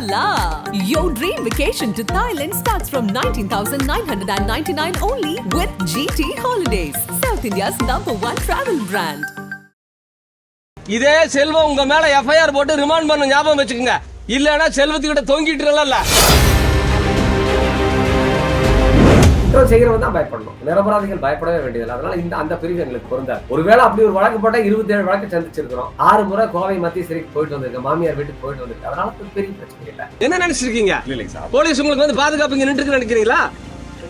Voila! Your dream vacation to Thailand starts from 19,999 only with GT Holidays, South India's number one travel brand. இதே செல்வம் உங்க மேல FIR போட்டு remand பண்ண ஞாபகம் வச்சுக்கோங்க இல்லைன்னா செல்வத்துக்கிட்ட தொங்கிட்டு இல்ல குற்றம் செய்கிறவன் தான் பயப்படணும். நிரபராதிகள் பயப்படவே வேண்டியதில்லை. அதனால இந்த அந்த பிரிவு எங்களுக்கு பொருந்தாது. ஒருவேளை அப்படி ஒரு வழக்கு போட்டா இருபத்தி ஏழு வழக்கு சந்திச்சிருக்கிறோம். ஆறு முறை கோவை மத்திய சிறைக்கு போயிட்டு வந்திருக்கேன். மாமியார் வீட்டுக்கு போயிட்டு வந்திருக்கேன். அதனால பெரிய பிரச்சனை இல்லை. என்ன நினைச்சிருக்கீங்க? போலீஸ் உங்களுக்கு வந்து பாதுகாப்பு இங்க நின்று நினைக்கிறீங்களா?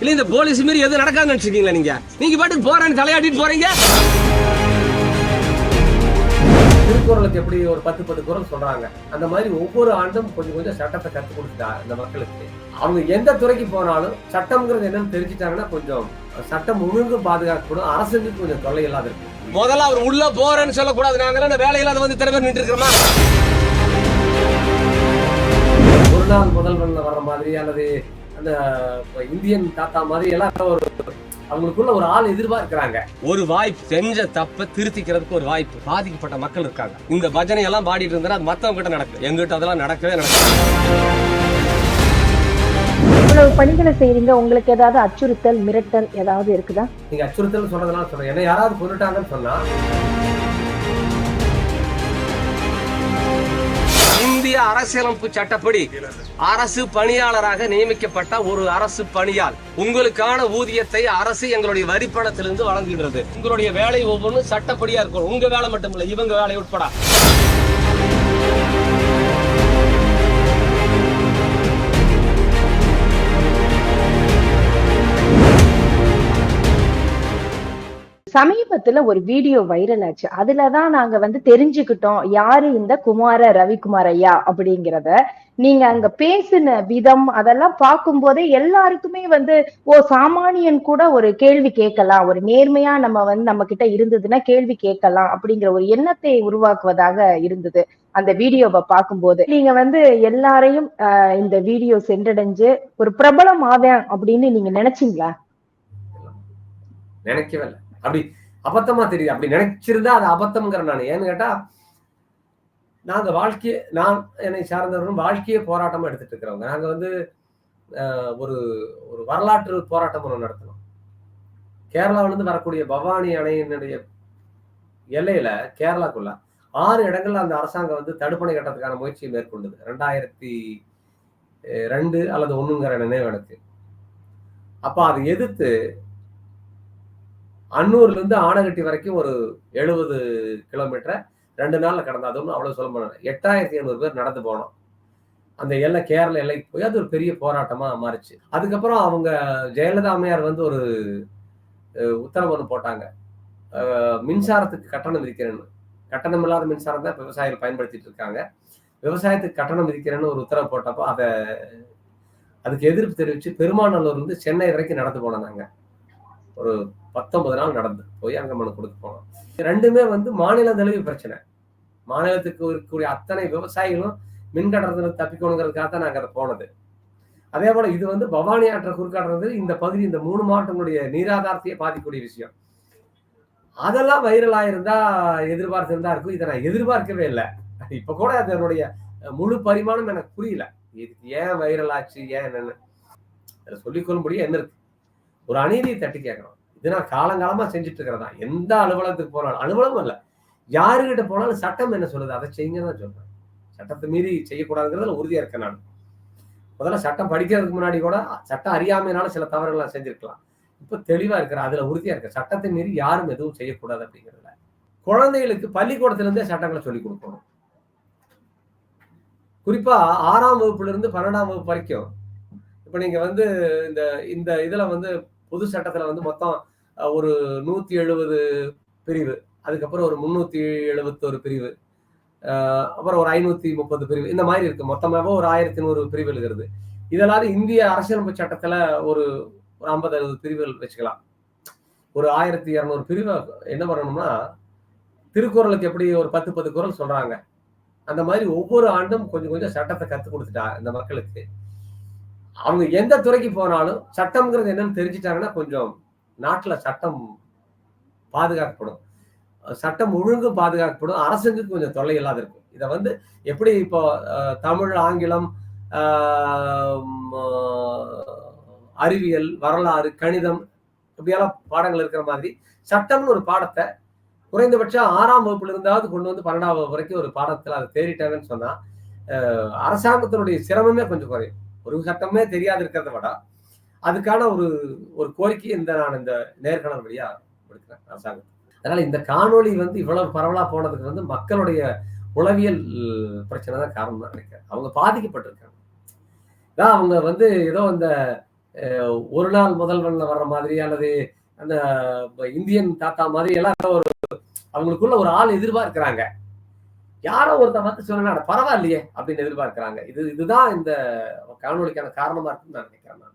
இல்ல இந்த போலீஸ் மாரி எதுவும் நடக்காதுன்னு நினைச்சிருக்கீங்களா நீங்க? நீங்க பாட்டுக்கு போறேன்னு தலையாட்டிட்டு போறீங்க? திருக்குறளுக்கு எப்படி ஒரு பத்து பத்து குரல் சொல்றாங்க? அந்த மாதிரி ஒவ்வொரு ஆண்டும் கொஞ்சம் கொஞ்சம் சட்டத்தை கற்றுக் கொடுத்துட்டா இந்த மக்களுக்கு. அவங்க எந்த துறைக்கு போனாலும் சட்டம்ங்கிறது என்னன்னு தெரிஞ்சுட்டாங்கன்னா கொஞ்சம் சட்டம் ஒழுங்கு பாதுகாக்கப்படும் அரசுக்கு கொஞ்சம் தொல்லை இல்லாத இருக்கும் முதல்ல அவர் உள்ள போறேன்னு சொல்லக்கூடாது. நாங்க வேலையில்லாத வந்து இத்தனை பேர் நின்று இருக்கிறோமா ஒரு நாள் முதல்வன்ல வர்ற மாதிரி அல்லது அந்த இந்தியன் தாத்தா மாதிரி எல்லாம் ஒரு அவங்களுக்குள்ள ஒரு ஆள் எதிர்பார்க்கிறாங்க. ஒரு வாய்ப்பு செஞ்ச தப்ப திருத்திக்கிறதுக்கு ஒரு வாய்ப்பு. பாதிக்கப்பட்ட மக்கள் இருக்காங்க. இந்த பஜனை எல்லாம் பாடிட்டு இருந்தா அது மத்தவங்க கிட்ட நடக்கும் எங்கிட்ட அதெல்லாம் நடக்கவே நடக்கும் இவ்வளவு பணிகளை செய்றீங்க. உங்களுக்கு ஏதாவது அச்சுறுத்தல் மிரட்டல் ஏதாவது இருக்குதா? நீங்க அச்சுறுத்தல் சொல்றதெல்லாம் சொல்றேன். என்ன யாராவது கொண்டுட்டாங்கன்னு சொன்னா இந்திய அரசியலமைப்பு சட்டப்படி அரசு பணியாளராக நியமிக்கப்பட்ட ஒரு அரசு பணியால் உங்களுக்கான ஊதியத்தை அரசு எங்களுடைய வரிப்பணத்திலிருந்து வழங்குகிறது. உங்களுடைய வேலை ஒவ்வொன்றும் சட்டப்படியா இருக்கும் உங்க வேலை மட்டும் இல்ல இவங்க வேலை உட்பட. சமீபத்துல ஒரு வீடியோ வைரல் ஆச்சு. அதுலதான் நாங்க வந்து தெரிஞ்சுக்கிட்டோம் யாரு இந்த குமார ரவிக்குமார் ஐயா அப்படிங்கிறத. நீங்க அங்க பேசின விதம் அதெல்லாம் பார்க்கும்போதே எல்லாருக்குமே வந்து ஓ சாமானியன் கூட ஒரு கேள்வி கேட்கலாம். ஒரு நேர்மையா நம்ம வந்து நம்ம கிட்ட இருந்ததுன்னா கேள்வி கேட்கலாம் அப்படிங்கிற ஒரு எண்ணத்தை உருவாக்குவதாக இருந்தது அந்த வீடியோவை பார்க்கும்போது. நீங்க வந்து எல்லாரையும் ஆஹ், இந்த வீடியோ சென்றடைஞ்சு ஒரு பிரபலம் ஆவேன் அப்படின்னு நீங்க நினைச்சீங்களா? நினைக்கவே அப்படி அபத்தமா தெரியுது. அப்படி நினைச்சிருந்தா அது அபத்தம்ங்கிற நான் ஏன்னு கேட்டா நாங்க வாழ்க்கையை நான் என்னை சார்ந்தவர்களும் வாழ்க்கையை போராட்டமா எடுத்துட்டு இருக்கிறவங்க. நாங்க வந்து ஒரு ஒரு வரலாற்று போராட்டம் ஒன்று நடத்தினோம் கேரளாவிலிருந்து வரக்கூடிய பவானி அணையினுடைய எல்லையில கேரளாக்குள்ள ஆறு இடங்கள்ல அந்த அரசாங்கம் வந்து தடுப்பணை கட்டத்துக்கான முயற்சியை மேற்கொண்டது. ரெண்டாயிரத்தி ரெண்டு அல்லது ஒண்ணுங்கிற நினைவு எனக்கு. அப்ப அதை எதிர்த்து அன்னூர்லேருந்து ஆனகட்டி வரைக்கும் ஒரு எழுபது கிலோமீட்டரை ரெண்டு நாளில் கடந்தா அவ்வளோ சொல்ல முடியல எட்டாயிரத்தி ஐநூறு பேர் நடந்து போனோம். அந்த எல்லை கேரள எல்லைக்கு போய் அது ஒரு பெரிய போராட்டமாக மாறிச்சு. அதுக்கப்புறம் அவங்க ஜெயலலிதா அம்மையார் வந்து ஒரு உத்தரவு ஒன்று போட்டாங்க. மின்சாரத்துக்கு கட்டணம் விதிக்கிறேன்னு. கட்டணம் இல்லாத மின்சாரம் தான் விவசாயிகள் பயன்படுத்திட்டு இருக்காங்க. விவசாயத்துக்கு கட்டணம் விதிக்கிறேன்னு ஒரு உத்தரவு போட்டப்போ அதை அதுக்கு எதிர்ப்பு தெரிவித்து பெருமாநல்லூர் வந்து சென்னை வரைக்கும் நடந்து போனோம் நாங்கள் ஒரு பத்தொன்பது நாள் நடந்து போய் அங்க மனு போனோம் ரெண்டுமே வந்து மாநில தழுவி பிரச்சனை. மாநிலத்துக்கு இருக்கக்கூடிய அத்தனை விவசாயிகளும் மின் தப்பிக்கணுங்கிறதுக்காக தான் நாங்க அதை போனது. அதே போல இது வந்து பவானி ஆற்றை குறுக்காடுறது இந்த பகுதி இந்த மூணு மாவட்டங்களுடைய நீராதாரத்தையே பாதிக்கக்கூடிய விஷயம். அதெல்லாம் வைரல் ஆயிருந்தா எதிர்பார்த்திருந்தா இருக்கும். இதை நான் எதிர்பார்க்கவே இல்லை. இப்ப கூட அதனுடைய முழு பரிமாணம் எனக்கு புரியல. இதுக்கு ஏன் வைரல் ஆச்சு ஏன் என்னன்னு. அதில் சொல்லிக்கொள்ளும்படி என்ன இருக்கு. ஒரு அநீதியை தட்டி கேட்கணும். இது நான் காலங்காலமா செஞ்சுட்டு இருக்கிறதா எந்த அலுவலகத்துக்கு போனாலும் அலுவலகம் இல்லை. யாருகிட்ட போனாலும் சட்டம் என்ன சொல்லுது? அதை செய்யுங்க தான் சொல்றேன். சட்டத்தை மீறி செய்யக்கூடாதுங்கிறதுல உறுதியா இருக்கேன் நான். முதல்ல சட்டம் படிக்கிறதுக்கு முன்னாடி கூட சட்டம் அறியாமையினால சில தவறுகள் செஞ்சிருக்கலாம். இப்ப தெளிவா இருக்கிற அதுல உறுதியா இருக்க சட்டத்தை மீறி யாரும் எதுவும் செய்யக்கூடாது அப்படிங்கிறதுல. குழந்தைகளுக்கு பள்ளிக்கூடத்திலிருந்தே சட்டங்களை சொல்லிக் கொடுக்கணும். குறிப்பா ஆறாம் வகுப்புல இருந்து பன்னெண்டாம் வகுப்பு வரைக்கும் இப்ப நீங்க வந்து இந்த இந்த இதுல வந்து புது சட்டத்துல வந்து மொத்தம் ஒரு நூத்தி எழுபது பிரிவு. அதுக்கப்புறம் ஒரு முன்னூத்தி எழுபத்தொரு பிரிவு. அப்புறம் ஒரு ஐநூத்தி முப்பது பிரிவு. இந்த மாதிரி இருக்கு. மொத்தமாவே ஒரு ஆயிரத்தி நூறு பிரிவு இருக்கிறது இதெல்லாம் இந்திய அரசியலமைப்பு சட்டத்துல ஒரு ஒரு ஐம்பது அறுபது பிரிவுகள் வச்சுக்கலாம். ஒரு ஆயிரத்தி இரநூறு பிரிவை என்ன பண்ணணும்னா திருக்குறளுக்கு எப்படி ஒரு பத்து பத்து குறள் சொல்றாங்க. அந்த மாதிரி ஒவ்வொரு ஆண்டும் கொஞ்சம் கொஞ்சம் சட்டத்தை கற்றுக் கொடுத்துட்டா இந்த மக்களுக்கு. அவங்க எந்த துறைக்கு போனாலும் சட்டம்ங்கிறது என்னன்னு தெரிஞ்சுட்டாங்கன்னா கொஞ்சம் நாட்டில் சட்டம் பாதுகாக்கப்படும். சட்டம் ஒழுங்கு பாதுகாக்கப்படும். அரசுக்கு கொஞ்சம் தொல்லை இல்லாத இருக்கும். இதை வந்து எப்படி இப்போ தமிழ் ஆங்கிலம் அறிவியல் வரலாறு கணிதம் இப்படியெல்லாம் பாடங்கள் இருக்கிற மாதிரி சட்டம்னு ஒரு பாடத்தை குறைந்தபட்சம் ஆறாம் வகுப்புல இருந்தாவது கொண்டு வந்து பன்னெண்டாம் வகுப்பு வரைக்கும் ஒரு பாடத்தில் அதை தேடிட்டாங்கன்னு சொன்னா அரசாங்கத்தினுடைய சிரமமே கொஞ்சம் குறையும். ஒரு சட்டமே தெரியாது இருக்கிறத விட அதுக்கான ஒரு ஒரு கோரிக்கை இந்த நான் இந்த நேர்காணல் வழியா கொடுக்குறேன் அரசாங்கம். அதனால இந்த காணொளி வந்து இவ்வளவு பரவலா போனதுக்கு வந்து மக்களுடைய உளவியல் பிரச்சனை தான் காரணம் தான் நினைக்கிறேன். அவங்க பாதிக்கப்பட்டிருக்காங்க. தான் அவங்க வந்து ஏதோ இந்த ஒரு நாள் முதல்வன்ல வர்ற மாதிரி அல்லது அந்த இந்தியன் தாத்தா மாதிரி எல்லாம் ஒரு அவங்களுக்குள்ள ஒரு ஆள் எதிர்பார்க்கிறாங்க. யாரோ ஒருத்தன் வந்து சொன்னா பரவாயில்லையே அப்படின்னு எதிர்பார்க்கிறாங்க. இது இதுதான் இந்த காணொளிக்கான காரணமா இருக்குன்னு நான் நினைக்கிறேன் நான்.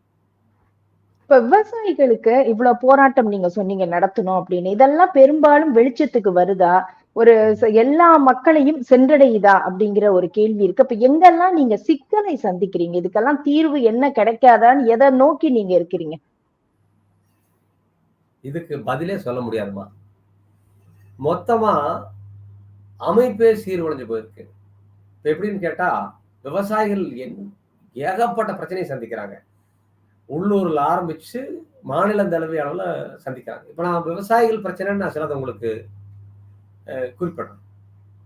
இப்ப விவசாயிகளுக்கு இவ்வளவு போராட்டம் நீங்க சொன்னீங்க நடத்தணும் அப்படின்னு. இதெல்லாம் பெரும்பாலும் வெளிச்சத்துக்கு வருதா? ஒரு எல்லா மக்களையும் சென்றடையுதா? அப்படிங்கிற ஒரு கேள்வி இருக்கு. அப்ப எங்கெல்லாம் நீங்க சிக்கலை சந்திக்கிறீங்க? இதுக்கெல்லாம் தீர்வு என்ன கிடைக்காதான்னு எதை நோக்கி நீங்க இருக்கிறீங்க? இதுக்கு பதிலே சொல்ல முடியாதுமா. மொத்தமா அமைப்பே சீர்குலைஞ்சு போயிருக்கு. இப்போ எப்படின்னு கேட்டால் விவசாயிகள் என்- ஏகப்பட்ட பிரச்சனையை சந்திக்கிறாங்க. உள்ளூரில் ஆரம்பிச்சு மாநில தழுவிய சந்திக்கிறாங்க. இப்போ நான் விவசாயிகள் பிரச்சனைன்னு நான் சிலது உங்களுக்கு குறிப்பிடுறேன்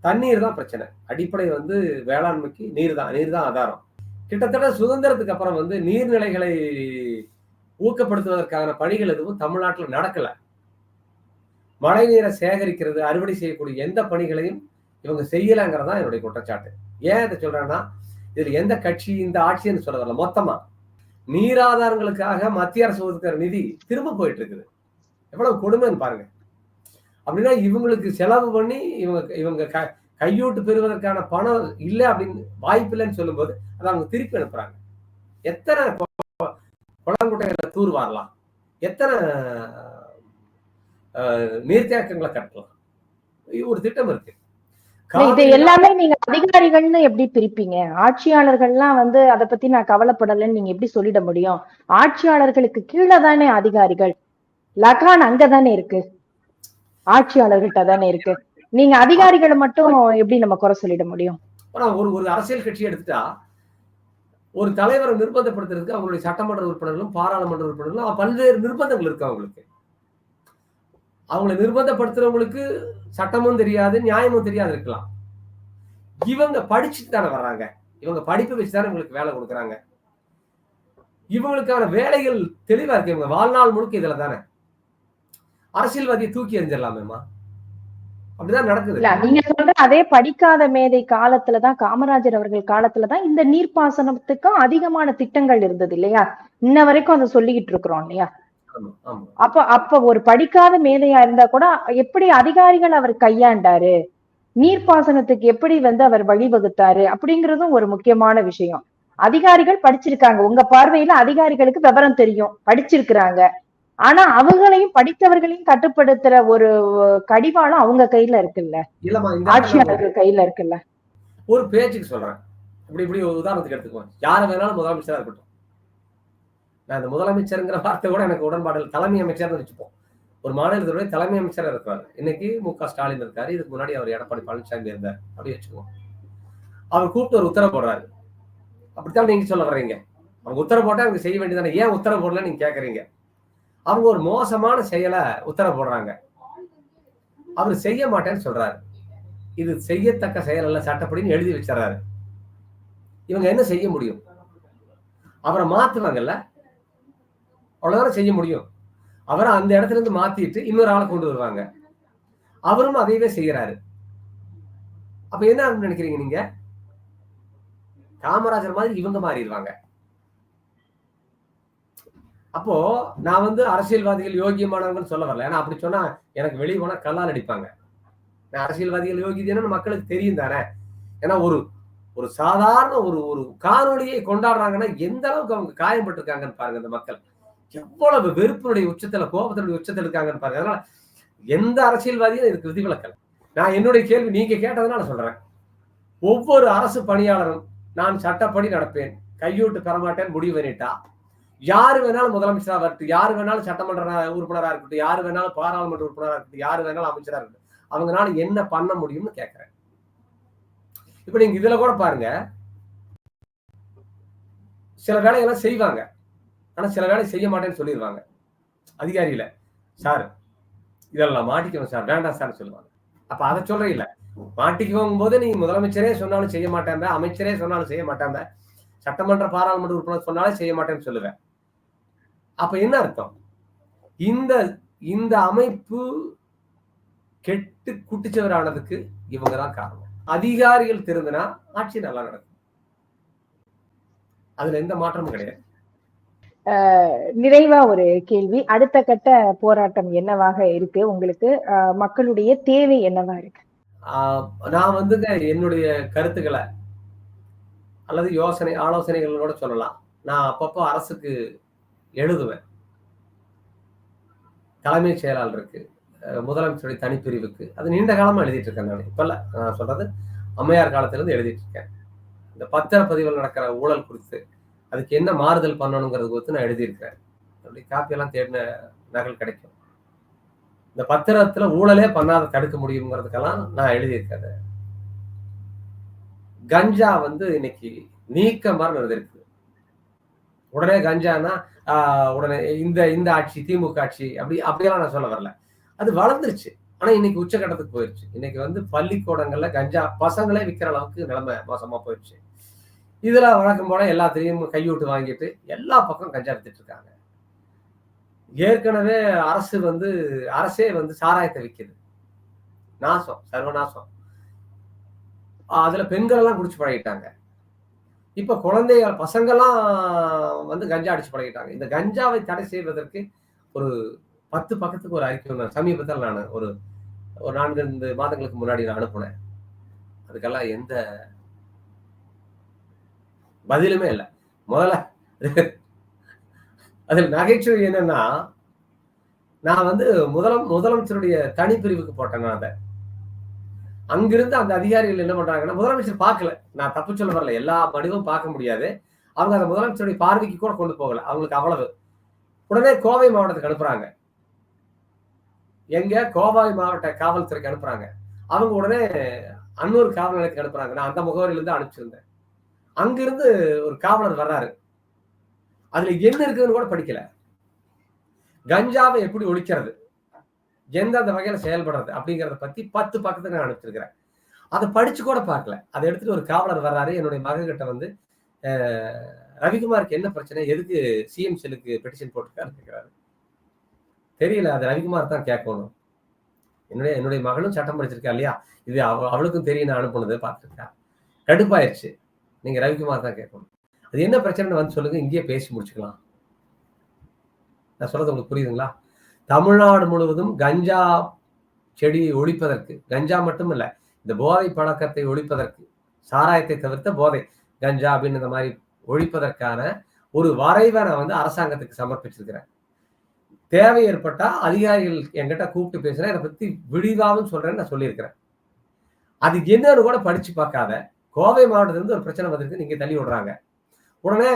தண்ணீர் தான் பிரச்சனை. அடிப்படை வந்து வேளாண்மைக்கு நீர் தான் நீர் தான் ஆதாரம். கிட்டத்தட்ட சுதந்திரத்துக்கு அப்புறம் வந்து நீர்நிலைகளை ஊக்கப்படுத்துவதற்கான பணிகள் எதுவும் தமிழ்நாட்டில் நடக்கலை. மழை நீரை சேகரிக்கிறது அறுவடை செய்யக்கூடிய எந்த பணிகளையும் இவங்க செய்யலைங்கிறது தான் என்னுடைய குற்றச்சாட்டு. ஏன் இதை சொல்றேன்னா இதுல எந்த கட்சி இந்த ஆட்சின்னு சொல்ல வரல மொத்தமா. நீராதாரங்களுக்காக மத்திய அரசு ஒதுக்கிற நிதி திரும்ப போயிட்டு இருக்குது எவ்வளவு கொடுமைன்னு பாருங்க. அப்படின்னா இவங்களுக்கு செலவு பண்ணி இவங்க இவங்க க கையூட்டு பெறுவதற்கான பணம் இல்லை அப்படின்னு வாய்ப்பு இல்லைன்னு சொல்லும்போது அதை அவங்க திருப்பி அனுப்புறாங்க. எத்தனை குளங்குட்டைகளை தூர் வரலாம்? எத்தனை நீர்த்தேக்கங்களை கட்டலாம். ஒரு திட்டம் இருக்கு. இது எல்லாமே நீங்க அதிகாரிகள்னு எப்படி பிரிப்பீங்க? ஆட்சியாளர்கள்லாம் வந்து அதை பத்தி நான் கவலைப்படலைன்னு நீங்க எப்படி சொல்லிட முடியும்? ஆட்சியாளர்களுக்கு கீழே தானே அதிகாரிகள். லகான் அங்கதானே இருக்கு. ஆட்சியாளர்கிட்ட தானே இருக்கு. நீங்க அதிகாரிகளை மட்டும் எப்படி நம்ம குறை சொல்லிட முடியும்? ஒரு ஒரு அரசியல் கட்சி எடுத்துட்டா ஒரு தலைவரை நிர்பந்தப்படுத்துறதுக்கு அவங்களுடைய சட்டமன்ற உறுப்பினர்களும் பாராளுமன்ற உறுப்பினர்களும் பல்வேறு நிர்பந்தங்கள் இருக்கு அவங்களுக்கு. அவங்களை நிர்பந்தப்படுத்துறவங்களுக்கு சட்டமும் தெரியாது நியாயமும் தெரியாது இருக்கலாம். இவங்க படிச்சுட்டு தானே வர்றாங்க. இவங்க படிப்பு வச்சு தானே இவங்களுக்கு வேலை கொடுக்குறாங்க. இவங்களுக்கான வேலைகள் தெளிவா இருக்கு. இவங்க வாழ்நாள் முழுக்க இதுல தானே. அரசியல்வாதியை தூக்கி எறிஞ்சிடலாமேமா அப்படிதான் நடக்குது. இல்ல நீங்க சொல்ற அதே படிக்காத மேதை காலத்துலதான் காமராஜர் அவர்கள் காலத்துலதான் இந்த நீர்ப்பாசனத்துக்கும் அதிகமான திட்டங்கள் இருந்தது இல்லையா? இன்ன வரைக்கும் அதை சொல்லிக்கிட்டு இருக்கிறோம் இல்லையா? அப்ப அப்ப ஒரு படிக்காத மேதையா இருந்தா கூட எப்படி அதிகாரிகள் அவர் கையாண்டாரு? நீர்ப்பாசனத்துக்கு எப்படி வந்து அவர் வழிவகுத்தாரு? அப்படிங்கறதும் ஒரு முக்கியமான விஷயம். அதிகாரிகள் படிச்சிருக்காங்க. உங்க பார்வையில அதிகாரிகளுக்கு விவரம் தெரியும். படிச்சிருக்கிறாங்க. ஆனா அவங்களையும் படித்தவர்களையும் கட்டுப்படுத்துற ஒரு கடிவாளம் அவங்க கையில இருக்குல்ல? ஆட்சியாளர்கள் கையில இருக்குல்ல? ஒரு பேச்சுக்கு சொல்றேன். இப்படி இப்படி உதாரணத்துக்கு எடுத்துக்குவோம். யார் வேணாலும் முதலமைச்சரா இருக்கட்டும். நான் இந்த முதலமைச்சருங்கிற வார்த்தை கூட எனக்கு உடன்பாடு தலைமை அமைச்சர்னு வச்சுப்போம். ஒரு மாநிலத்துடைய தலைமை அமைச்சராக இருக்காரு இன்னைக்கு மு க ஸ்டாலின் இருக்காரு. இதுக்கு முன்னாடி அவர் எடப்பாடி பழனிசாமி இருந்தார். அப்படின்னு வச்சுக்குவோம். அவர் கூப்பிட்டு ஒரு உத்தரவு போடுறாரு. அப்படித்தான் நீங்க சொல்ல வர்றீங்க. அவங்க உத்தரவு போட்டா அவங்க செய்ய வேண்டியதானே ஏன் உத்தரவு போடல நீங்க கேட்குறீங்க அவங்க ஒரு மோசமான செயலை உத்தரவு போடுறாங்க. அவர் செய்ய மாட்டேன்னு சொல்றாரு. இது செய்யத்தக்க செயல் அல்ல சட்டப்படின்னு எழுதி வச்சிடறாரு. இவங்க என்ன செய்ய முடியும்? அவரை மாத்துவாங்கல்ல? அவ்வளோதான் செய்ய முடியும்? அவரை அந்த இடத்துல இருந்து மாத்திட்டு இன்னொரு ஆளை கொண்டு வருவாங்க. அவரும் அதையவே செய்யறாரு. அப்ப என்ன நினைக்கிறீங்க நீங்க? காமராஜர் மாதிரி இவங்க மாறிடுவாங்க. அப்போ நான் வந்து அரசியல்வாதிகள் யோகியமானவங்கன்னு சொல்ல வரல. ஏன்னா அப்படி சொன்னா எனக்கு வெளியே போனா கல்லால் அடிப்பாங்க. நான் அரசியல்வாதிகள் யோகியதுன்னு மக்களுக்கு தெரியும் தானே? ஏன்னா ஒரு ஒரு சாதாரண ஒரு ஒரு காணொலியை கொண்டாடுறாங்கன்னா எந்த அளவுக்கு அவங்க காயப்பட்டிருக்காங்கன்னு பாருங்க இந்த மக்கள். எவ்வளவு வெறுப்பினுடைய உச்சத்துல கோபத்தினுடைய உச்சத்துல இருக்காங்கன்னு பாருங்க. அதனால எந்த அரசியல்வாதியும் இதுக்கு விதிவிலக்கல நான் என்னுடைய கேள்வி நீங்க கேட்டதுனால சொல்றேன். ஒவ்வொரு அரசு பணியாளரும் நான் சட்டப்படி நடப்பேன் கையூட்டு பெறமாட்டேன் முடிவு பண்ணிட்டா. யாரு வேணாலும் முதலமைச்சராக இருக்கட்டும் யாரு வேணாலும் சட்டமன்ற உறுப்பினராக இருக்கட்டும் யாரு வேணாலும் பாராளுமன்ற உறுப்பினராக இருக்கட்டும் யாரு வேணாலும் அமைச்சராக இருக்கட்டும் அவங்கனால என்ன பண்ண முடியும்னு கேட்குறேன் இப்ப நீங்க இதுல கூட பாருங்க. சில வேலையெல்லாம் செய்வாங்க. ஆனா சில வேலை செய்ய மாட்டேன்னு சொல்லிடுவாங்க. அதிகாரியில சார் இதெல்லாம் மாட்டிக்கணும் சார் வேண்டாம் சார் சொல்லுவாங்க. அப்ப அதை சொல்றேன் இல்ல. மாட்டிக்குவோங்கும் போது நீ முதலமைச்சரே சொன்னாலும் செய்ய மாட்டேன் அமைச்சரே சொன்னாலும் செய்ய மாட்டேன் சட்டமன்ற பாராளுமன்ற உறுப்பினர் சொன்னாலும் செய்ய மாட்டேன்னு சொல்லுவேன். அப்ப என்ன அர்த்தம்? இந்த இந்த அமைப்பு கெட்டு குட்டிச்சவரானதுக்கு இவங்க தான் காரணம். அதிகாரிகள் திருந்தினா ஆட்சி நல்லா நடக்கும். அதுல எந்த மாற்றமும் கிடையாது. நிறைவா ஒரு கேள்வி. அடுத்த கட்ட போராட்டம் என்னவாக இருக்கு? உங்களுக்கு மக்களுடைய தேவை என்னவா இருக்கு? ஆஹ் நான் வந்துங்க என்னுடைய கருத்துக்களை அல்லது யோசனை ஆலோசனைகள் கூட சொல்லலாம். நான் அப்பப்போ அரசுக்கு எழுதுவேன். தலைமைச் செயலாளர் இருக்கு முதலமைச்சருடைய தனிப்பிரிவுக்கு. அது நீண்ட காலமா எழுதிட்டு இருக்கேன் நான். இப்ப நான் சொல்றது அம்மையார் காலத்திலிருந்து எழுதிட்டு இருக்கேன். இந்த பத்திரப்பதிவில் நடக்கிற ஊழல் குறித்து அதுக்கு என்ன மாறுதல் பண்ணணுங்கிறது குறித்து நான் எழுதியிருக்கிறேன். அப்படி காப்பியெல்லாம் தேடின நகல் கிடைக்கும். இந்த பத்திரத்துல ஊழலே பண்ணாத தடுக்க முடியுங்கிறதுக்கெல்லாம் நான் எழுதியிருக்கேன் கஞ்சா வந்து இன்னைக்கு நீக்க மாதிரி நடந்திருக்கு உடனே கஞ்சானா ஆஹ், உடனே இந்த இந்த ஆட்சி திமுக ஆட்சி அப்படி அப்படியெல்லாம் நான் சொல்ல வரல. அது வளர்ந்துருச்சு. ஆனா இன்னைக்கு உச்சகட்டத்துக்கு போயிடுச்சு இன்னைக்கு வந்து பள்ளிக்கூடங்கள்ல கஞ்சா பசங்களே விற்கிற அளவுக்கு நிலைமை மோசமா போயிடுச்சு இதில் வழக்கம் போல எல்லாத்தையும் கையூட்டு வாங்கிட்டு எல்லா பக்கம் கஞ்சா வித்துட்டு இருக்காங்க. ஏற்கனவே அரசு வந்து அரசே வந்து சாராயத்தை விற்கிது நாசம் சர்வநாசம். அதுல பெண்கள் எல்லாம் குடிச்சு பழகிட்டாங்க. இப்ப குழந்தைகள் பசங்கெல்லாம் வந்து கஞ்சா அடிச்சு பழகிட்டாங்க. இந்த கஞ்சாவை தடை செய்வதற்கு ஒரு பத்து பக்கத்துக்கு ஒரு அறிக்கை நான் சமீபத்தில் நான் ஒரு ஒரு நான்கு மாதங்களுக்கு முன்னாடி நான் அனுப்புனேன். அதுக்கெல்லாம் எந்த பதிலுமே இல்லை. முதல்ல அதில் நகைச்சுவை என்னன்னா நான் வந்து முதலம் முதலமைச்சருடைய தனிப்பிரிவுக்கு போட்டேன் நான் அதை. அங்கிருந்து அந்த அதிகாரிகள் என்ன பண்றாங்கன்னா முதலமைச்சர் பார்க்கல. நான் தப்பு சொல்ல வரல. எல்லா படிவும் பார்க்க முடியாது. அவங்க அந்த முதலமைச்சருடைய பார்வைக்கு கூட கொண்டு போகல. அவங்களுக்கு அவ்வளவு. உடனே கோவை மாவட்டத்துக்கு அனுப்புறாங்க. எங்க? கோவை மாவட்ட காவல்துறைக்கு அனுப்புறாங்க. அவங்க உடனே அன்னூர் காவல் நிலையத்துக்கு அனுப்புறாங்க. நான் அந்த முகவரியிலிருந்து அனுப்பிச்சிருந்தேன். அங்கிருந்து ஒரு காவலர் வர்றாரு. அதுல என்ன இருக்குதுன்னு கூட படிக்கல. கஞ்சாவை எப்படி ஒழிக்கிறது? எந்தெந்த வகையில செயல்படுறது? அப்படிங்கறத பத்தி பத்து பக்கத்துல நான் அனுப்பிச்சிருக்கிறேன். அதை படிச்சு கூட பார்க்கல. அதை எடுத்துட்டு ஒரு காவலர் வர்றாரு. என்னுடைய மகன்கிட்ட வந்து ரவிக்குமாருக்கு என்ன பிரச்சனை? எதுக்கு சிஎம் செல்லுக்கு பெட்டிஷன் போட்டிருக்காரு? தெரியல அது ரவிக்குமார் தான் கேட்கணும். என்னுடைய என்னுடைய மகளும் சட்டம் படிச்சிருக்கா இல்லையா? இது அவ அவளுக்கும் தெரியும் நான் அனுப்புனது பார்த்துருக்கா. கடுப்பாயிருச்சு. நீங்க ரவிக்குமார் தான் கேட்கணும். அது என்ன பிரச்சனைன்னு வந்து சொல்லுங்க இங்கேயே பேசி முடிச்சுக்கலாம். நான் சொல்றது உங்களுக்கு புரியுதுங்களா? தமிழ்நாடு முழுவதும் கஞ்சா செடியை ஒழிப்பதற்கு கஞ்சா மட்டும் இல்லை இந்த போதை பழக்கத்தை ஒழிப்பதற்கு சாராயத்தை தவிர்த்த போதை கஞ்சா அப்படின்னு இந்த மாதிரி ஒழிப்பதற்கான ஒரு வரைவை நான் வந்து அரசாங்கத்துக்கு சமர்ப்பிச்சிருக்கிறேன். தேவை ஏற்பட்டா அதிகாரிகள் என்கிட்ட கூப்பிட்டு பேசுறேன் இதை பத்தி விரிவாகவும் சொல்றேன்னு நான் சொல்லியிருக்கிறேன். அது என்னன்னு கூட படிச்சு பார்க்காத கோவை மாவட்டத்திலிருந்து ஒரு பிரச்சனை வந்திருக்கு நீங்க தள்ளி விடுறாங்க. உடனே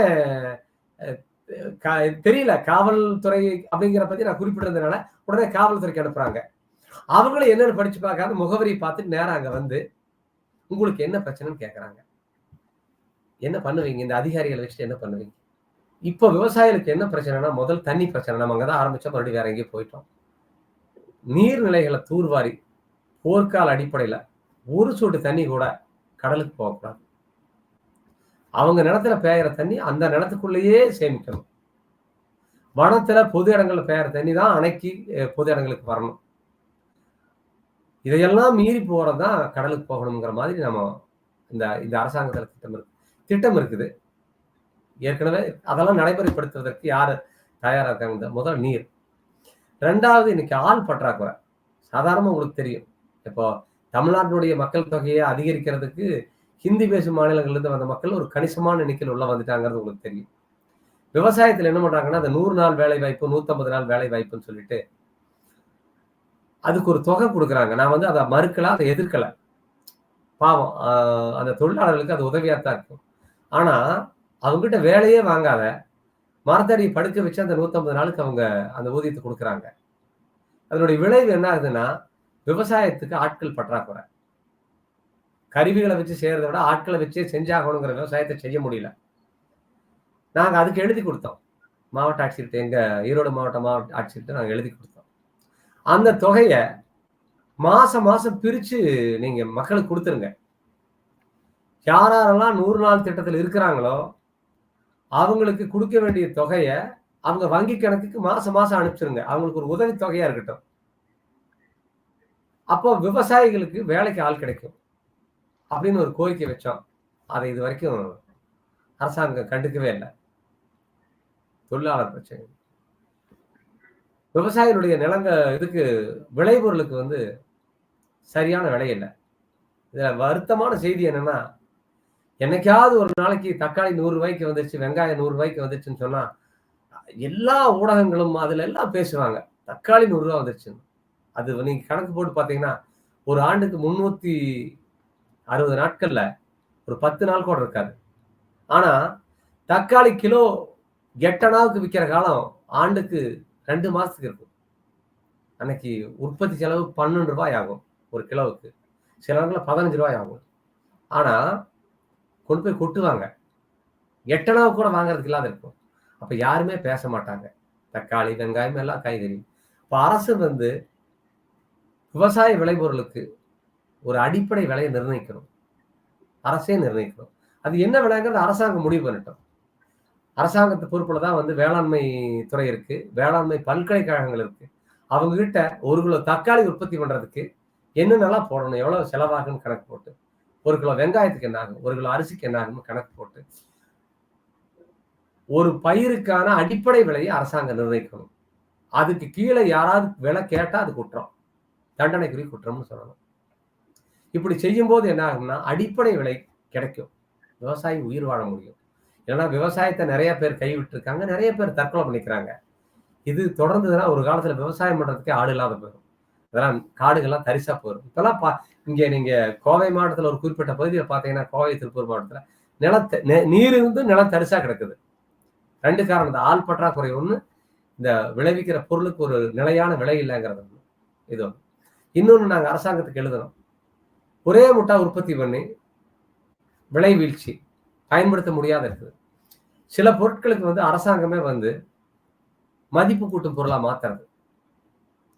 தெரியல காவல்துறை அப்படிங்கிற பத்தி நான் குறிப்பிட்டிருந்தனால உடனே காவல்துறைக்கு அனுப்புறாங்க. அவங்களும் என்னன்னு படிச்சு பார்க்காத முகவரி பார்த்துட்டு நேரம் அங்க வந்து உங்களுக்கு என்ன பிரச்சனைன்னு கேட்கறாங்க என்ன பண்ணுவீங்க? இந்த அதிகாரிகளை வச்சுட்டு என்ன பண்ணுவீங்க? இப்போ விவசாயிகளுக்கு என்ன பிரச்சனைனா முதல் தண்ணி பிரச்சனை. நம்ம அங்கதான் ஆரம்பிச்சோம் மறுபடியும் வேற எங்கேயும் போயிட்டோம். நீர்நிலைகளை தூர்வாரி போர்க்கால அடிப்படையில ஒரு சொட்டு தண்ணி கூட கடலுக்கு போகக்கூடாது. அவங்க நிலத்துல பெய்கிற தண்ணி அந்த நிலத்துக்குள்ளேயே சேமிக்கணும். வனத்துல பொது இடங்கள்ல பெய்கிற தண்ணி தான் அணைக்கு பொது இடங்களுக்கு வரணும். இதையெல்லாம் மீறி போறதுதான் கடலுக்கு போகணுங்கிற மாதிரி நம்ம இந்த இந்த அரசாங்கத்துல திட்டம் இருக்கு. திட்டம் இருக்குது. ஏற்கனவே அதெல்லாம் நடைமுறைப்படுத்துவதற்கு யாரு தயாரா இருக்காங்க இந்த முதல் நீர். ரெண்டாவது இன்னைக்கு ஆள் பற்றாக்குறை. சாதாரணமா உங்களுக்கு தெரியும். இப்போ தமிழ்நாட்டினுடைய மக்கள் தொகையை அதிகரிக்கிறதுக்கு ஹிந்தி பேசும் மாநிலங்கள்லேருந்து வந்த மக்கள் ஒரு கணிசமான எண்ணிக்கையில் உள்ள வந்துட்டாங்கிறது உங்களுக்கு தெரியும். விவசாயத்தில் என்ன பண்ணுறாங்கன்னா அந்த நூறு நாள் வேலை வாய்ப்பு நூற்றம்பது நாள் வேலை வாய்ப்புன்னு சொல்லிட்டு அதுக்கு ஒரு தொகை கொடுக்குறாங்க. நான் வந்து அதை மறுக்கல அதை எதிர்க்கலை. பாவம் அந்த தொழிலாளர்களுக்கு அது உதவியாக தான் இருக்கும். ஆனால் அவங்ககிட்ட வேலையே வாங்காத மரத்தடி படுக்க வச்சு அந்த நூற்றம்பது நாளுக்கு அவங்க அந்த ஊதியத்தை கொடுக்குறாங்க. அதனுடைய விளைவு என்ன ஆகுதுன்னா விவசாயத்துக்கு ஆட்கள் பற்றாக்குறை. கருவிகளை வச்சு செய்யறதை விட ஆட்களை வச்சே செஞ்சாகணுங்கிற விவசாயத்தை செய்ய முடியல. நாங்கள் அதுக்கு எழுதி கொடுத்தோம். மாவட்ட ஆட்சியர்கிட்ட எங்கள் ஈரோடு மாவட்ட மாவட்ட ஆட்சியர்கிட்ட நாங்கள் எழுதி கொடுத்தோம். அந்த தொகையை மாசம் மாசம் பிரித்து நீங்கள் மக்களுக்கு கொடுத்துருங்க. யாரெல்லாம் நூறு நாள் திட்டத்தில் இருக்கிறாங்களோ அவங்களுக்கு கொடுக்க வேண்டிய தொகையை அவங்க வங்கி கணக்குக்கு மாசம் மாசம் அனுப்பிச்சிருங்க. அவங்களுக்கு ஒரு உதவி தொகையா இருக்கட்டும். அப்போ விவசாயிகளுக்கு வேலைக்கு ஆள் கிடைக்கும். அப்படின்னு ஒரு கோரிக்கை வச்சோம். அதை இது வரைக்கும் அரசாங்கம் கண்டுக்கவே இல்லை. தொழிலாளர் பிரச்சனை. விவசாயிகளுடைய நிலங்க இதுக்கு விளைபொருளுக்கு வந்து சரியான விலை இல்லை. இதில் வருத்தமான செய்தி என்னன்னா என்னைக்காவது ஒரு நாளைக்கு தக்காளி நூறு ரூபாய்க்கு வந்துச்சு வெங்காயம் நூறு ரூபாய்க்கு வந்துச்சுன்னு சொன்னா எல்லா ஊடகங்களும் அதுல எல்லாம் பேசுவாங்க. தக்காளி நூறுரூவா வந்துருச்சுன்னு. அது நீங்க கணக்கு போட்டு பாத்தீங்கன்னா ஒரு ஆண்டுக்கு முன்னூத்தி அறுபது நாட்கள்ல ஒரு பத்து நாள் கூட இருக்காது. ஆனா தக்காளி கிலோ எட்டனாவுக்கு விற்கிற காலம் ஆண்டுக்கு ரெண்டு மாசத்துக்கு இருக்கும். அன்னைக்கு உற்பத்தி செலவு பன்னெண்டு ரூபாய் ஆகும் ஒரு கிலோவுக்கு. சில நேரங்களில் பதினஞ்சு ரூபாய் ஆகும். ஆனா கொண்டு போய் கொட்டுவாங்க. எட்டனாவு கூட வாங்குறதுக்கு இல்லாத இருக்கும். அப்ப யாருமே பேச மாட்டாங்க. தக்காளி வெங்காயம் எல்லாம் காய்கறி. இப்போ அரசு வந்து விவசாய விளைபொருளுக்கு ஒரு அடிப்படை விலையை நிர்ணயிக்கணும். அரசே நிர்ணயிக்கணும். அது என்ன விலைங்கிறது அரசாங்கம் முடிவு பண்ணட்டும். அரசாங்கத்து பொறுப்புல தான் வந்து வேளாண்மை துறை இருக்கு. வேளாண்மை பல்கலைக்கழகங்கள் இருக்கு. அவங்க கிட்ட ஒரு கிலோ தக்காளி உற்பத்தி பண்றதுக்கு என்னென்னலாம் போடணும்? எவ்வளவு செலவாகும்னு கணக்கு போட்டு ஒரு கிலோ வெங்காயத்துக்கு என்ன ஆகும் ஒரு கிலோ அரிசிக்கு என்ன ஆகும்னு கணக்கு போட்டு ஒரு பயிருக்கான அடிப்படை விலையை அரசாங்கம் நிர்ணயிக்கணும். அதுக்கு கீழே யாராவது விலை கேட்டா அது குற்றம் தண்டனைக்குரிய குற்றம்னு சொல்லணும். இப்படி செய்யும்போது என்ன ஆகும்னா அடிப்படை விலை கிடைக்கும். விவசாயி உயிர் வாழ முடியும். ஏன்னா விவசாயத்தை நிறைய பேர் கைவிட்டிருக்காங்க நிறைய பேர் தற்கொலை பண்ணிக்கிறாங்க. இது தொடர்ந்ததுன்னா ஒரு காலத்துல விவசாயம் பண்றதுக்கே ஆடு இல்லாத போயிடும். இதெல்லாம் காடுகள்லாம் தரிசா போயிடும். இப்பெல்லாம் பா இங்க நீங்க கோவை மாவட்டத்துல ஒரு குறிப்பிட்ட பகுதியில் பாத்தீங்கன்னா கோவை திருப்பூர் மாவட்டத்துல நிலத்தை நெ- நீர் இருந்து நிலம் தரிசா கிடக்குது. ரெண்டு காரணம் இந்த ஆள் பற்றாக்குறை ஒன்று இந்த விளைவிக்கிற பொருளுக்கு ஒரு நிலையான விலை இல்லைங்கிறது ஒண்ணு. இது ஒன்று இன்னொன்று நாங்கள் அரசாங்கத்துக்கு எழுதணும். ஒரே முட்டா உற்பத்தி பண்ணி விலை வீழ்ச்சி பயன்படுத்த முடியாத இருக்குது. சில பொருட்களுக்கு வந்து அரசாங்கமே வந்து மதிப்பு கூட்டும் பொருளாக மாற்றுறது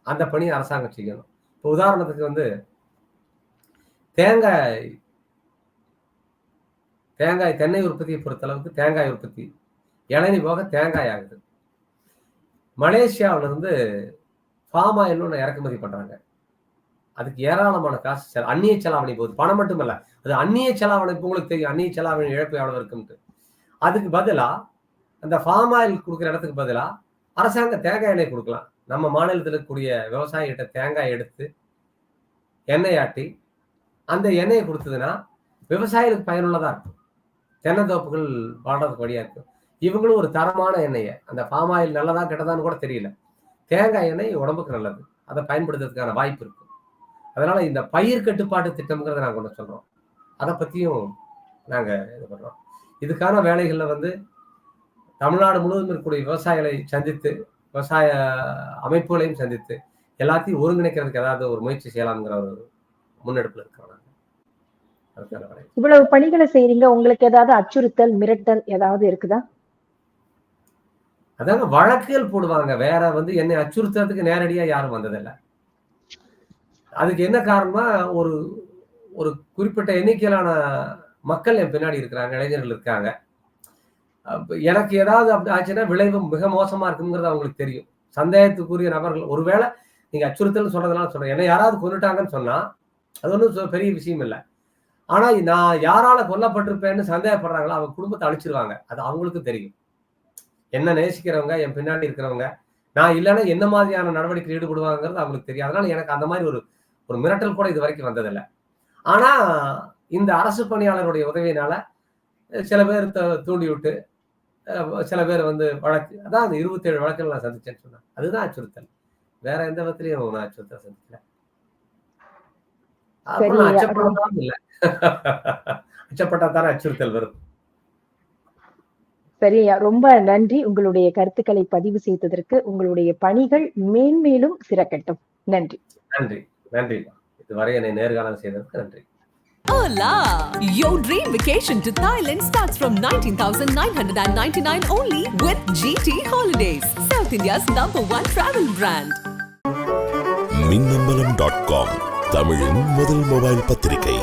அந்த பணியை அரசாங்கம் செய்யணும். இப்போ உதாரணத்துக்கு வந்து தேங்காய் தேங்காய் தென்னை உற்பத்தியை பொறுத்தளவுக்கு தேங்காய் உற்பத்தி இளநி போக தேங்காய் ஆகுது. மலேசியாவிலிருந்து ஃபார்ம் ஆயில்னு ஒன்று இறக்குமதி பண்ணுறாங்க அதுக்கு ஏராளமான காசு செல- அந்நிய செலாவணி போகுது. பணம் மட்டுமல்ல அது அந்நிய செலாவணி இப்ப உங்களுக்கு தெரியும் அந்நிய செலாவணி இழப்பு எவ்வளவு இருக்குன்ட்டு. அதுக்கு பதிலா அந்த ஃபார்ம் ஆயில் கொடுக்குற இடத்துக்கு பதிலா அரசாங்க தேங்காய் எண்ணெய் கொடுக்கலாம். நம்ம மாநிலத்தில் இருக்கக்கூடிய விவசாயிகிட்ட தேங்காய் எடுத்து எண்ணெய் ஆட்டி அந்த எண்ணெயை கொடுத்ததுன்னா விவசாயிகளுக்கு பயனுள்ளதாக இருக்கும். தென்னந்தோப்புகள் வாழ்றதுக்கு வழியாக இருக்கும். இவங்களும் ஒரு தரமான எண்ணெயை அந்த பாம் ஆயில் நல்லதா கெட்டதான்னு கூட தெரியல. தேங்காய் எண்ணெய் உடம்புக்கு நல்லது. அதை பயன்படுத்துறதுக்கான வாய்ப்பு இருக்கும் அதனால இந்த பயிர் கட்டுப்பாட்டு திட்டம்ங்கிறத நாங்கள் ஒன்று சொல்றோம். அதை பத்தியும் நாங்க இது பண்றோம். இதுக்கான வேலைகள்ல வந்து தமிழ்நாடு முழுவதும் இருக்கக்கூடிய விவசாயிகளை சந்தித்து விவசாய அமைப்புகளையும் சந்தித்து எல்லாத்தையும் ஒருங்கிணைக்கிறதுக்கு ஏதாவது ஒரு முயற்சி செய்யலாம்ங்கிற ஒரு முன்னெடுப்புல இருக்கிறோம் இவ்வளவு பணிகளை செய்றீங்க. உங்களுக்கு ஏதாவது அச்சுறுத்தல் மிரட்டல் ஏதாவது இருக்குதா? அதாங்க வழக்குகள் போடுவாங்க. வேற வந்து என்னை அச்சுறுத்துறதுக்கு நேரடியா யாரும் வந்ததில்லை. அதுக்கு என்ன காரணமா ஒரு ஒரு குறிப்பிட்ட எண்ணிக்கையிலான மக்கள் என் பின்னாடி இருக்கிறாங்க இளைஞர்கள் இருக்காங்க. எனக்கு ஏதாவது அப்படி ஆச்சுன்னா விளைவு மிக மோசமா இருக்குங்கிறது அவங்களுக்கு தெரியும். சந்தேகத்துக்குரிய நபர்கள் ஒருவேளை நீங்க அச்சுறுத்தல் சொல்றதுனால சொல்றேன். என்ன யாராவது கொண்டுட்டாங்கன்னு சொன்னா அது ஒன்றும் பெரிய விஷயம் இல்லை. ஆனா நான் யாரால கொல்லப்பட்டிருப்பேன்னு சந்தேகப்படுறாங்களோ அவங்க குடும்பத்தை அழிச்சிருவாங்க. அது அவங்களுக்கு தெரியும். என்ன நேசிக்கிறவங்க என் பின்னாடி இருக்கிறவங்க நான் இல்லைன்னா என்ன மாதிரியான நடவடிக்கை ஈடுபடுவாங்கிறது அவங்களுக்கு தெரியும். அதனால எனக்கு அந்த மாதிரி ஒரு ஒரு மிரட்டல் கூட இது வரைக்கும் வந்ததில்லை. ஆனா இந்த அரசு பணியாளருடைய உதவியினால சில பேர் த- தூண்டி விட்டு அஹ், சில பேர் வந்து வழக்கு அதான் அந்த இருபத்தேழு வழக்குகள் நான் சந்திச்சேன்னு சொன்னேன் அதுதான் அச்சுறுத்தல். வேற எந்த விதத்திலையும் நான் அச்சுறுத்தல் சந்திக்கல. அப்புறம் அச்சப்படலாம் இல்லை. அச்சப்பட்டா தானே அச்சுறுத்தல் வரும். சரி ஐயா ரொம்ப நன்றி. உங்களுடைய கருத்துக்களை பதிவு செய்ததற்கு உங்களுடைய பணிகள் மேன்மேலும் சிறக்கட்டும். நன்றி. நன்றி. நன்றி இதுவரை என்னை நேர்காணல் செய்ததற்கு நன்றி Hola! Your dream vacation to Thailand starts from 19,999 only with GT Holidays, South India's number one travel brand. Minnambalam dot com தமிழின் முதல் மொபைல் பத்திரிகை